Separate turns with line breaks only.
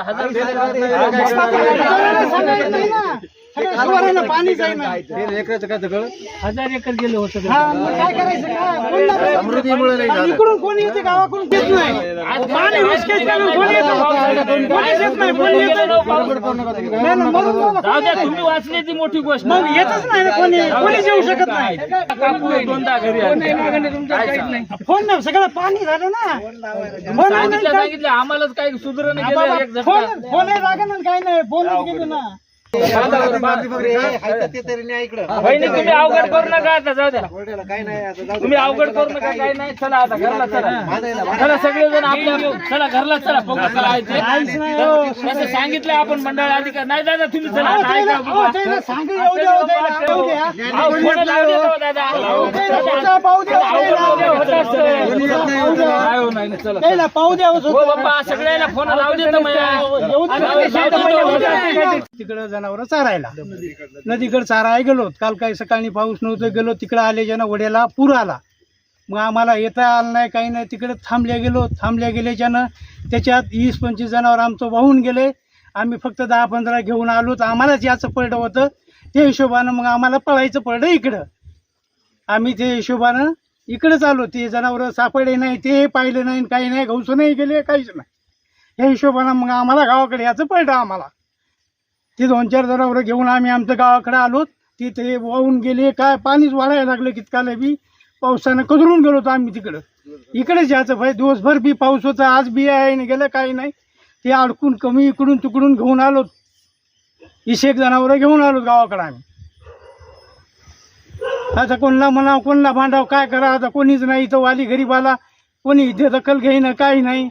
ಹದಿನೈದು पाणीच आहे ना.
हजार एकर गेलं होतं
हा, मग काय करायचं? काय? कोण ना- आणि इकडून कोणी येते? गावाकडून येत नाही. पाणी विस्केच करून कोणी येतं? कोणीच येत नाही. कोणी येतं? नाही. ना, म्हणून मला
जाऊ द्या तुम्ही वाचली ती मोठी गोष्ट.
मग येतच नाही ना कोणी. कोणीच येऊ शकत नाही.
काकू दोनदा घरी आली.
फोन ना सगळं पाणी झालं ना. फोन नाही
सांगितलं
काय-
सांगितलं. आम्हालाच काही सुधारणा केलं झटका.
फोन फोन नाही लागेल ना काही नाही. फोनच गेलो. ना.
तुम्ही अवघड करू नका आता जाऊ द्या तुम्ही अवघड करू नका काही नाही चला आता घरला चला चला सगळेजण आपल्या चला घरला चला चला
हो.
तसं सांगितलं आपण मंडळ अधिकार नाही दादा तुम्ही चला
हो,
दादा
पाहू द्या, हो,
हो,
हो,
हो सगळ्याला फोन लावू देतो
तिकडं जनावर चारायला. नदीकडे चारायला गेलो. काल काही सकाळी पाऊस नव्हतं गेलो. तिकडं आल्याच्या ना वड्याला पूर आला. मग आम्हाला येता आलं नाही काही नाही. तिकडे थांबल्या गेलो. थांबल्या गेल्याच्यानं त्याच्यात वीस पंचवीस जनावर आमचं वाहून गेले. आम्ही फक्त दहा पंधरा घेऊन आलो तर आम्हालाच याचं पडलं होतं. त्या हिशोबानं मग आम्हाला पळायचं पडलं इकडं. आम्ही ते हिशोबानं इकडेच आलो. ते जनावरं सापडले नाही ते पाहिलं नाही काही नाही गौसं नाही गेले काहीच नाही. या हिशोबानं मग आम्हाला गावाकडे याचं पडलं आम्हाला. ते दोन चार जनावरं घेऊन आम्ही आमच्या गावाकडे आलो तिथे वाहून गेले काय पाणीच वाढायला लागलं कितकाला बी. पावसानं कदरून गेलो होतो आम्ही तिकडं. इकडेच यायचं भाई दिवसभर बी पाऊस होता आज बी आहे नाही गेलं काही नाही. ते अडकून कमी इकडून तिकडून घेऊन आलो इशेक जनावरं घेऊन आलो गावाकडे आम्ही. आता कोणला म्हणावं कोणला भांडाव काय करा आता कोणीच नाही इथं वाली गरीबाला कोणी इथे दखल घेईन काही नाही.